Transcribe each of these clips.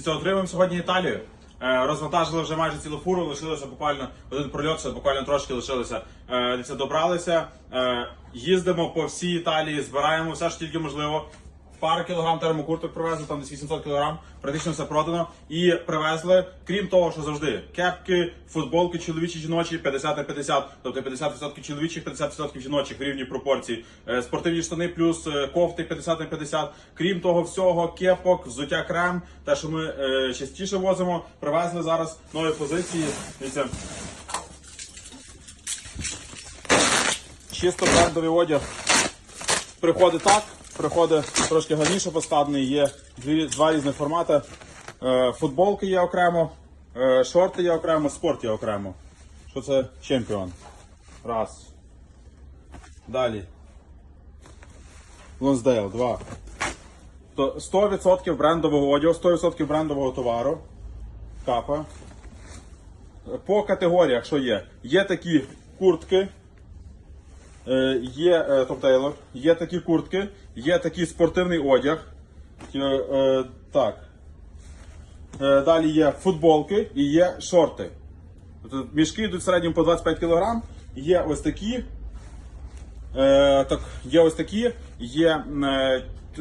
Це отримуємо сьогодні Італію. Е, Розвантажили вже майже цілу фуру, лишилося буквально один прольот, ще буквально трошки лишилося. Е, добралися. Е, Їздимо по всій Італії, збираємо все, що тільки можливо. Пару кілограм термокурток привезли, там десь 800 кілограм, практично все продано. І привезли, крім того, що завжди кепки, футболки чоловічі жіночі 50 на 50, тобто 50% чоловічих, 50% жіночих в рівні пропорції. Е, Спортивні штани плюс е, кофти 50 на 50. Крім того всього, кепок, взуття крем, те, що ми е, частіше возимо, привезли зараз нові позиції. Дивіться. Чисто брендовий одяг приходить так, приходить трошки гарніше поскладений, є дві, два різних формати. Е, футболки є окремо, е, шорти є окремо, спорт є окремо. Що це чемпіон? Раз. Далі. Лонсдейл, два. 100% брендового одягу, 100% брендового товару. Капа. По категоріях, що є? Є такі куртки. Е, Є е, Том Тейлор, є такі куртки, є такий спортивний одяг. Е, Так. Далі є футболки і є шорти. Мішки йдуть в середньому по 25 кг. Є ось такі. Так, є ось такі, є.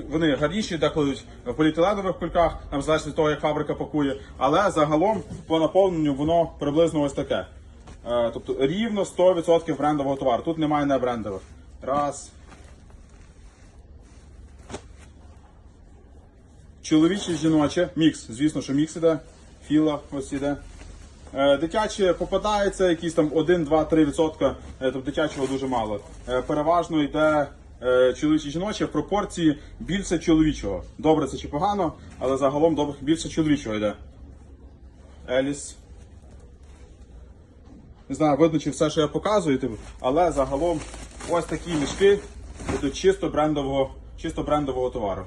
Вони гарніші, деколи йдуть в поліетиленових кульках, там залежить від того, як фабрика пакує. Але загалом по наповненню воно приблизно ось таке. Е, тобто рівно 100% брендового товару. Тут немає не брендових. Раз. Чоловіче, жіноче, мікс. Звісно, що мікс іде. Філа ось іде. Е, Дитячі попадається якісь там 1, 2, 3 відсотка, е, тобто дитячого дуже мало. Переважно йде чоловіче жіноче в пропорції більше чоловічого. Добре це чи погано, але загалом більше чоловічого йде. Еліс. Не знаю, видно, чи все, що я показую, тим, але загалом ось такі мішки йдуть чисто брендового, чисто брендового товару.